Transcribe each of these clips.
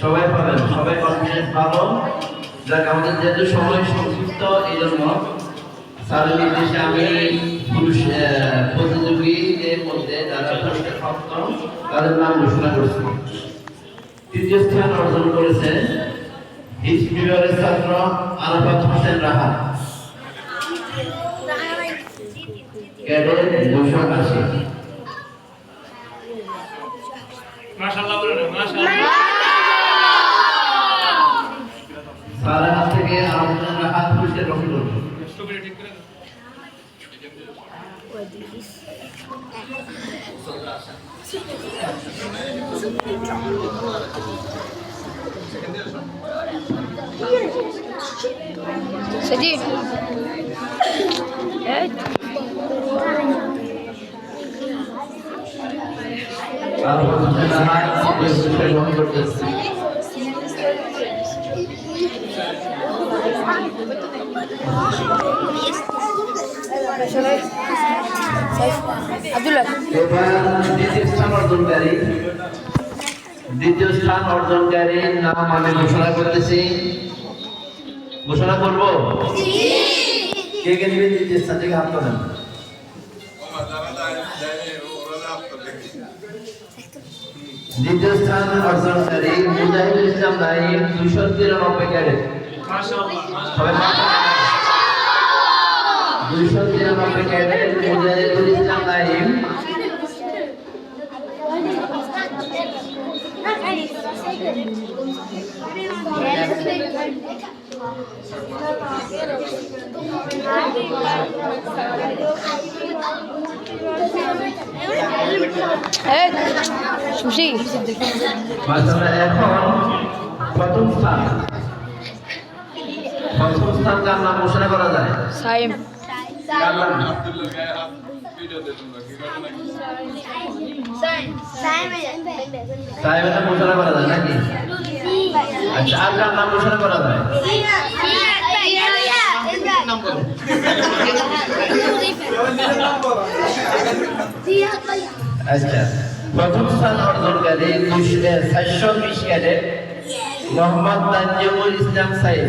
সবাই সবাই পাবেন সবাই যাক, আমাদের যেহেতু সময় সংক্ষিপ্ত এই জন্য স্যারের নির্দেশে আমি পুরুষ প্রতিযোগীদের মধ্যে যারা পুরস্কার তাদের নাম ঘোষণা করছি। তৃতীয় স্থান অর্জন করেছে বিভাগের ছাত্র আরাফাত হোসেন রাহা। ক্যাডেট দুশো আশি। মাশাআল্লাহ বলেন মাশাআল্লাহ। সারা থেকে আরাফাত রাহা পুরস্কার গ্রহণ সজিব করতেছি দ্বিতীয় স্থান অর্জনকারী দ্বিতীয় স্থান নাম আমি ঘোষণা করতেছি। ঘোষণা করব? কে কে নেবেন দ্বিতীয় স্থান? থেকে হাত তোলেন। দ্বিতীয় স্থান অর্জনকারী মুজাহিদুল ইসলাম নাইম দুইশো তিরানব্বই ক্যারেট। সবাই তিরানব্বই ক্যারেট মুজাহিদুল ইসলাম. এখন প্রথম স্থান প্রথম স্থান কার নাম ঘোষণা করা যায়. আচ্ছা আচ্ছা প্রথম স্থান অর্জনকারী চারশো বিশ ক্যাডেট ইসলাম সাইদ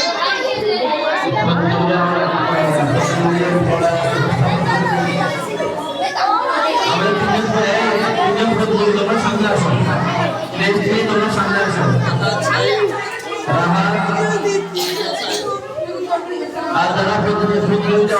আর যারা প্রতিযোগী প্রতিযোগিতা